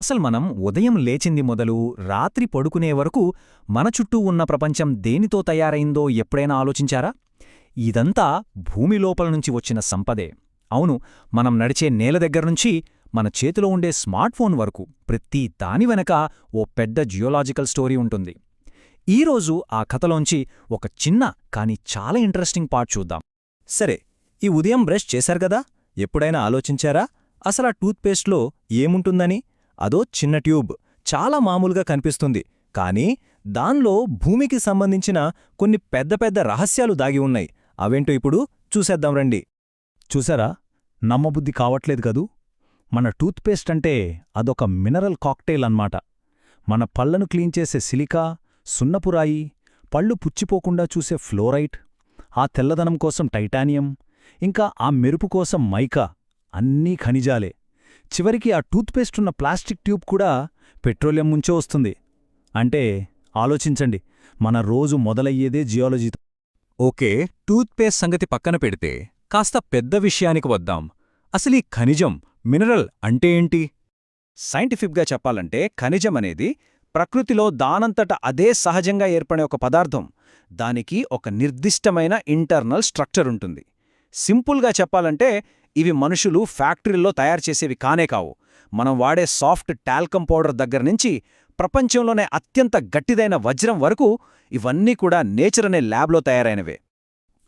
అసలు మనం ఉదయం లేచింది మొదలు రాత్రి పడుకునే వరకు మన చుట్టూ ఉన్న ప్రపంచం దేనితో తయారైందో ఎప్పుడైనా ఆలోచించారా? ఇదంతా భూమి లోపల నుంచి వచ్చిన సంపదే. అవును మనం నడిచే నేల దగ్గర్నుంచి మన చేతిలో ఉండే స్మార్ట్ఫోన్ వరకు ప్రతి దాని వెనక ఓ పెద్ద జియోలాజికల్ స్టోరీ ఉంటుంది. ఈరోజు ఆ కథలోంచి ఒక చిన్న కాని చాలా ఇంట్రెస్టింగ్ పార్ట్ చూద్దాం. సరే ఈ ఉదయం బ్రష్ చేశారు గదా ఎప్పుడైనా ఆలోచించారా? అసలా టూత్పేస్ట్లో ఏముంటుందని? అదో చిన్న ట్యూబ్. చాలా మామూలుగా కనిపిస్తుంది. కానీ దాన్లో భూమికి సంబంధించిన కొన్ని పెద్ద పెద్ద రహస్యాలు దాగి ఉన్నాయి. అవేంటో ఇప్పుడు చూసేద్దాం రండి. చూసారా? నమ్మబుద్ధి కావట్లేదు కదూ? మన టూత్పేస్ట్ అంటే అదొక మినరల్ కాక్టైల్ అన్నమాట. మన పళ్ళను క్లీన్ చేసే సిలికా సున్నపురాయి పళ్ళు పుచ్చిపోకుండా చూసే ఫ్లోరైట్ ఆ తెల్లదనం కోసం టైటానియం ఇంకా ఆ మెరుపు కోసం మైకా అన్నీ ఖనిజాలే. చివరికి ఆ టూత్పేస్ట్ ఉన్న ప్లాస్టిక్ ట్యూబ్ కూడా పెట్రోలియం ముంచే వస్తుంది. అంటే ఆలోచించండి మన రోజు మొదలయ్యేదే జియాలజీతో ఓకే టూత్పేస్ట్ సంగతి పక్కన పెడితే కాస్త పెద్ద విషయానికి వద్దాం. అసలీ ఖనిజం మినరల్ అంటే ఏంటి? సైంటిఫిక్గా చెప్పాలంటే ఖనిజం అనేది ప్రకృతిలో దానంతట అదే సహజంగా ఏర్పడే ఒక పదార్థం. దానికి ఒక నిర్దిష్టమైన ఇంటర్నల్ స్ట్రక్చర్ ఉంటుంది. సింపుల్గా చెప్పాలంటే ఇవి మనుషులు ఫ్యాక్టరీల్లో తయారు చేసేవి కానే కావు. మనం వాడే సాఫ్ట్ టాల్కం పౌడర్ దగ్గర నుంచి ప్రపంచంలోనే అత్యంత గట్టిదైన వజ్రం వరకు ఇవన్నీ కూడా నేచర్ అనే ల్యాబ్లో తయారైనవే.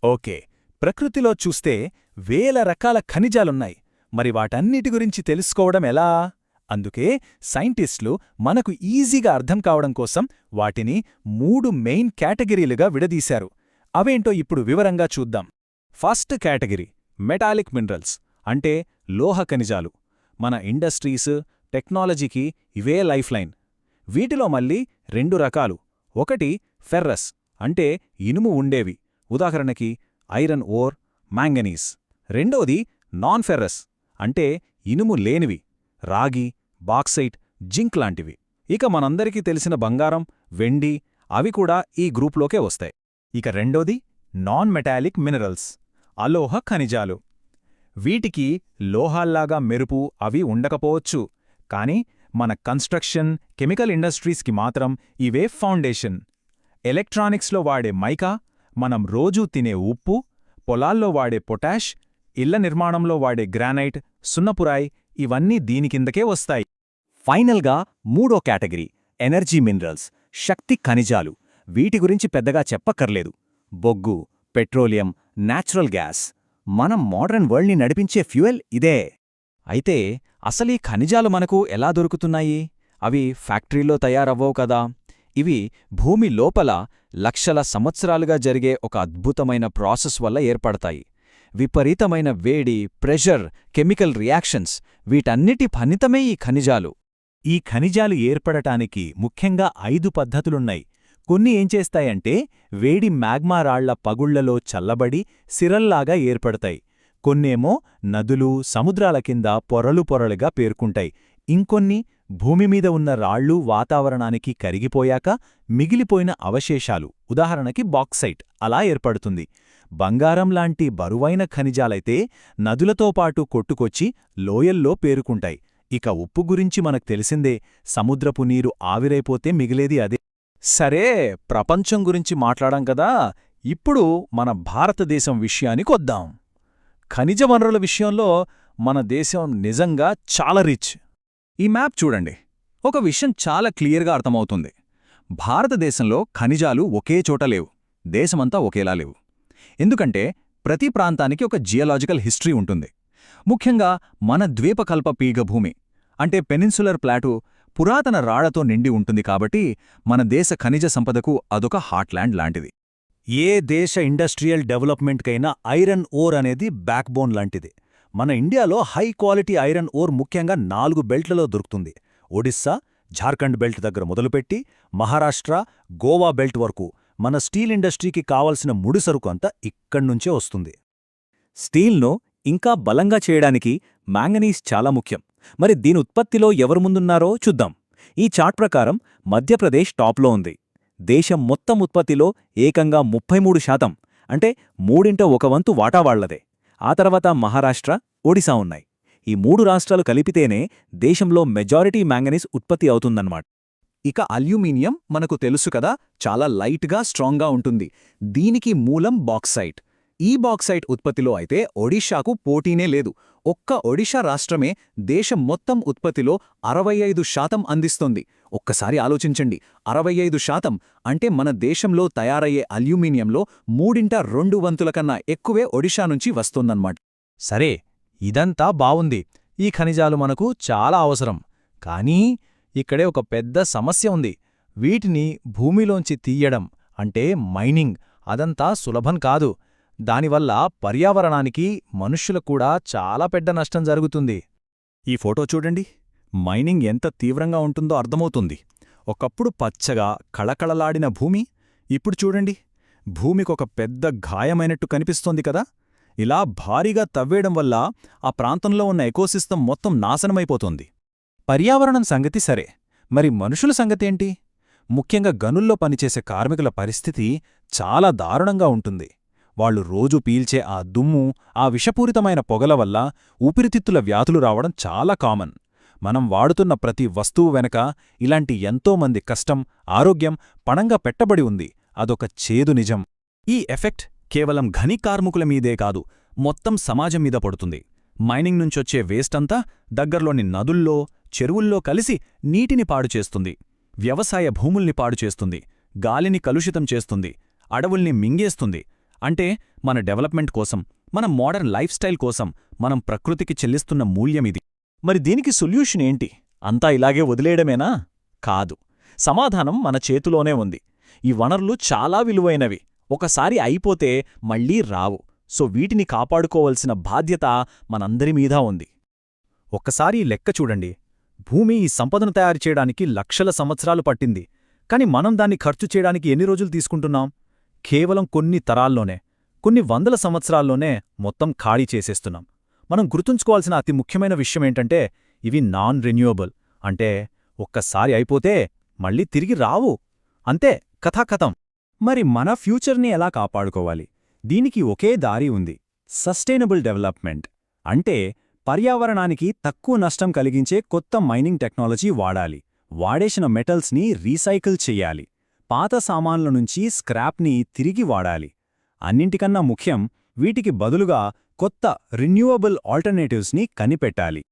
ఓకే ప్రకృతిలో చూస్తే వేల రకాల ఖనిజాలున్నాయి. మరి వాటన్నిటి గురించి తెలుసుకోవడం ఎలా? అందుకే సైంటిస్టులు మనకు ఈజీగా అర్థం కావడం కోసం వాటిని మూడు మెయిన్ కేటగిరీలుగా విడదీశారు. అవేంటో ఇప్పుడు వివరంగా చూద్దాం. ఫస్ట్ కేటగిరీ మెటాలిక్ మినరల్స్ అంటే లోహ ఖనిజాలు. మన ఇండస్ట్రీస్ టెక్నాలజీకి ఇవే లైఫ్ లైన్ వీటిలో మళ్ళీ రెండు రకాలు. ఒకటి ఫెర్రస్ అంటే ఇనుము ఉండేవి. ఉదాహరణకి ఐరన్ ఓర్ మ్యాంగనీస్ రెండోది నాన్ ఫెర్రస్ అంటే ఇనుము లేనివి. రాగి బాక్సైట్ జింక్ లాంటివి. ఇక మనందరికీ తెలిసిన బంగారం వెండి అవి కూడా ఈ గ్రూప్లోకే వస్తాయి. ఇక రెండోది నాన్ మెటాలిక్ మినరల్స్. అలోహ ఖనిజాలు. వీటికి లోహాల్లాగా మెరుపు అవి ఉండకపోవచ్చు కాని మన కన్స్ట్రక్షన్ కెమికల్ ఇండస్ట్రీస్కి మాత్రం ఇవే ఫౌండేషన్. ఎలక్ట్రానిక్స్లో వాడే మైకా మనం రోజూ తినే ఉప్పు పొలాల్లో వాడే పొటాష్ ఇళ్ళ నిర్మాణంలో వాడే గ్రానైట్ సున్నపురాయ్ ఇవన్నీ దీనికిందకే వస్తాయి. ఫైనల్గా మూడో కేటగిరీ ఎనర్జీ మినరల్స్ శక్తి ఖనిజాలు. వీటి గురించి పెద్దగా చెప్పక్కర్లేదు. బొగ్గు పెట్రోలియం నాచురల్ గ్యాస్ మనం మోడర్న్ వరల్డ్ని నడిపించే ఫ్యూయల్ ఇదే. అయితే అసలీ ఖనిజాలు మనకు ఎలా దొరుకుతున్నాయి? అవి ఫ్యాక్టరీలో తయారవ్వవు కదా? ఇవి భూమి లోపల లక్షల సంవత్సరాలుగా జరిగే ఒక అద్భుతమైన ప్రాసెస్ వల్ల ఏర్పడతాయి. విపరీతమైన వేడి ప్రెషర్ కెమికల్ రియాక్షన్స్ వీటన్నిటి ఫలితమే ఈ ఖనిజాలు. ఈ ఖనిజాలు ఏర్పడటానికి ముఖ్యంగా ఐదు పద్ధతులున్నాయి. కొన్ని ఏం చేస్తాయంటే వేడి మ్యాగ్మా రాళ్ళ పగుళ్ళలో చల్లబడి సిరల్లాగా ఏర్పడతాయి. కొన్నేమో నదులు సముద్రాల కింద పొరలు పొరలుగా పేర్కొంటాయి. ఇంకొన్ని భూమిమీద ఉన్న రాళ్ళు వాతావరణానికి కరిగిపోయాక మిగిలిపోయిన అవశేషాలు ఉదాహరణకి బాక్సైట్ అలా ఏర్పడుతుంది. బంగారం లాంటి బరువైన ఖనిజాలైతే నదులతో పాటు కొట్టుకొచ్చి లోయల్లో పేరుకుంటాయి. ఇక ఉప్పు గురించి మనకు తెలిసిందే సముద్రపు నీరు ఆవిరైపోతే మిగిలేది అదే. సరే ప్రపంచం గురించి మాట్లాడాం కదా ఇప్పుడు మన భారతదేశం విషయానికొద్దాం ఖనిజ వనరుల విషయంలో మన దేశం నిజంగా చాలా రిచ్. ఈ మ్యాప్ చూడండి. ఒక విషయం చాలా క్లియర్గా అర్థమవుతుంది. భారతదేశంలో ఖనిజాలు ఒకే చోట లేవు. దేశమంతా ఒకేలా లేవు. ఎందుకంటే ప్రతి ప్రాంతానికి ఒక జియలాజికల్ హిస్టరీ ఉంటుంది. ముఖ్యంగా మన ద్వీపకల్ప పీగభూమి అంటే పెనిన్సులర్ ప్లాటూ పురాతన రాళ్ళతో నిండి ఉంటుంది కాబట్టి మన దేశ ఖనిజ సంపదకు అదొక హార్ట్లాండ్ లాంటిది. ఏ దేశ ఇండస్ట్రియల్ డెవలప్మెంట్కైనా ఐరన్ ఓర్ అనేది బ్యాక్బోన్ లాంటిది. మన ఇండియాలో హై క్వాలిటీ ఐరన్ ఓర్ ముఖ్యంగా నాలుగు బెల్ట్లలో దొరుకుతుంది. ఒడిస్సా ఝార్ఖండ్ బెల్ట్ దగ్గర మొదలుపెట్టి మహారాష్ట్ర గోవా బెల్ట్ వరకు మన స్టీల్ ఇండస్ట్రీకి కావలసిన ముడిసరుకు అంతా ఇక్కడ్నుంచే వస్తుంది. స్టీల్ను ఇంకా బలంగా చేయడానికి మ్యాంగనీస్ చాలా ముఖ్యం. మరి దీని ఉత్పత్తిలో ఎవరు ముందున్నారో చూద్దాం. ఈ చార్ట్ ప్రకారం మధ్యప్రదేశ్ టాప్లో ఉంది. దేశం మొత్తం ఉత్పత్తిలో ఏకంగా ముప్పై మూడు శాతం అంటే మూడింట ఒక వంతు వాటా వాళ్ళదే. ఆ తర్వాత మహారాష్ట్ర ఒడిశా ఉన్నాయి. ఈ మూడు రాష్ట్రాలు కలిపితేనే దేశంలో మెజారిటీ మ్యాంగనీస్ ఉత్పత్తి అవుతుందన్నమాట. ఇక అల్యూమినియం మనకు తెలుసు కదా చాలా లైట్గా స్ట్రాంగ్గా ఉంటుంది. దీనికి మూలం బాక్సైట్. ఈ బాక్సైట్ ఉత్పత్తిలో అయితే ఒడిషాకు పోటీనే లేదు. ఒక్క ఒడిషా రాష్ట్రమే దేశం మొత్తం ఉత్పత్తిలో అరవై ఐదు శాతం అందిస్తోంది. ఒక్కసారి ఆలోచించండి. అరవై ఐదు శాతం అంటే మన దేశంలో తయారయ్యే అల్యూమినియంలో మూడింట రెండు వంతుల కన్నా ఎక్కువే ఒడిషా నుంచి వస్తోందన్నమాట. సరే ఇదంతా బావుంది. ఈ ఖనిజాలు మనకు చాలా అవసరం. కానీ ఇక్కడే ఒక పెద్ద సమస్య ఉంది. వీటిని భూమిలోంచి తీయడం అంటే మైనింగ్. అదంతా సులభం కాదు. దానివల్ల పర్యావరణానికి మనుష్యులకు కూడా చాలా పెద్ద నష్టం జరుగుతుంది. ఈ ఫోటో చూడండి. మైనింగ్ ఎంత తీవ్రంగా ఉంటుందో అర్థమవుతుంది. ఒకప్పుడు పచ్చగా కళకళలాడిన భూమి ఇప్పుడు చూడండి. భూమికొక పెద్ద గాయమైనట్టు కనిపిస్తోంది కదా. ఇలా భారీగా తవ్వేయడం వల్ల ఆ ప్రాంతంలో ఉన్న ఎకోసిస్టమ్ మొత్తం నాశనమైపోతోంది. పర్యావరణం సంగతి సరే. మరి మనుషుల సంగతేంటి? ముఖ్యంగా గనుల్లో పనిచేసే కార్మికుల పరిస్థితి చాలా దారుణంగా ఉంటుంది. వాళ్ళు రోజు పీల్చే ఆ దుమ్ము ఆ విషపూరితమైన పొగల వల్ల ఊపిరితిత్తుల వ్యాధులు రావడం చాలా కామన్. మనం వాడుతున్న ప్రతి వస్తువు వెనక ఇలాంటి ఎంతోమంది కష్టం ఆరోగ్యం పణంగా పెట్టబడి ఉంది. అదొక చేదు నిజం. ఈ ఎఫెక్ట్ కేవలం ఘని కార్మికుల మీదే కాదు మొత్తం సమాజం మీద పడుతుంది. మైనింగ్ నుంచొచ్చే వేస్ట్ అంతా దగ్గర్లోని నదుల్లో చెరువుల్లో కలిసి నీటిని పాడుచేస్తుంది వ్యవసాయ భూముల్ని పాడుచేస్తుంది గాలిని కలుషితం చేస్తుంది. అడవుల్ని మింగేస్తుంది. అంటే మన డెవలప్మెంట్ కోసం మన మోడర్న్ లైఫ్ స్టైల్ కోసం మనం ప్రకృతికి చెల్లిస్తున్న మూల్యమిది మరి దీనికి సొల్యూషన్ ఏంటి? అంతా ఇలాగే వదిలేయడమేనా? కాదు. సమాధానం మన చేతిలోనే ఉంది. ఈ వనరులు చాలా విలువైనవి. ఒకసారి అయిపోతే మళ్ళీ రావు. సో వీటిని కాపాడుకోవలసిన బాధ్యత మనందరి మీదా ఉంది. ఒక్కసారి లెక్క చూడండి. భూమి ఈ సంపదను తయారు చేయడానికి లక్షల సంవత్సరాలు పట్టింది. కాని మనం దాన్ని ఖర్చు చేయడానికి ఎన్ని రోజులు తీసుకుంటున్నాం? కేవలం కొన్ని తరాల్లోనే కొన్ని వందల సంవత్సరాల్లోనే మొత్తం ఖాళీ చేసేస్తున్నాం. మనం గుర్తుంచుకోవాల్సిన అతి ముఖ్యమైన విషయమేంటంటే ఇవి నాన్ రెన్యూవబుల్ అంటే ఒక్కసారి అయిపోతే మళ్ళీ తిరిగి రావు. అంతే కథాకథం. మరి మన ఫ్యూచర్ని ఎలా కాపాడుకోవాలి? దీనికి ఒకే దారి ఉంది సస్టైనబుల్ డెవలప్మెంట్. అంటే పర్యావరణానికి తక్కువ నష్టం కలిగించే కొత్త మైనింగ్ టెక్నాలజీ వాడాలి. వాడేసిన మెటల్స్ని రీసైకిల్ చెయ్యాలి పాత సామాన్ల నుంచి స్క్రాప్ని తిరిగి వాడాలి. అన్నింటికన్నా ముఖ్యం వీటికి బదులుగా కొత్త రిన్యూవబుల్ ఆల్టర్నేటివ్స్ని కనిపెట్టాలి.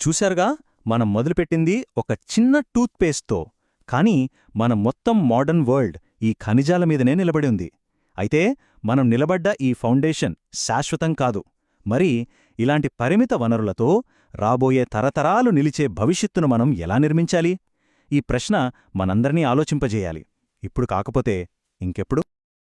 చూశారుగా? మనం మొదలుపెట్టింది ఒక చిన్న టూత్పేస్ట్తో కానీ మన మొత్తం మోడర్న్ వరల్డ్ ఈ ఖనిజాల మీదనే నిలబడి ఉంది. అయితే మనం నిలబడ్డ ఈ ఫౌండేషన్ శాశ్వతం కాదు. మరి ఇలాంటి పరిమిత వనరులతో రాబోయే తరతరాలు నిలిచే భవిష్యత్తును మనం ఎలా నిర్మించాలి? ఈ ప్రశ్న మనందర్నీ ఆలోచింపజేయాలి. ఇప్పుడు కాకపోతే ఇంకెప్పుడు?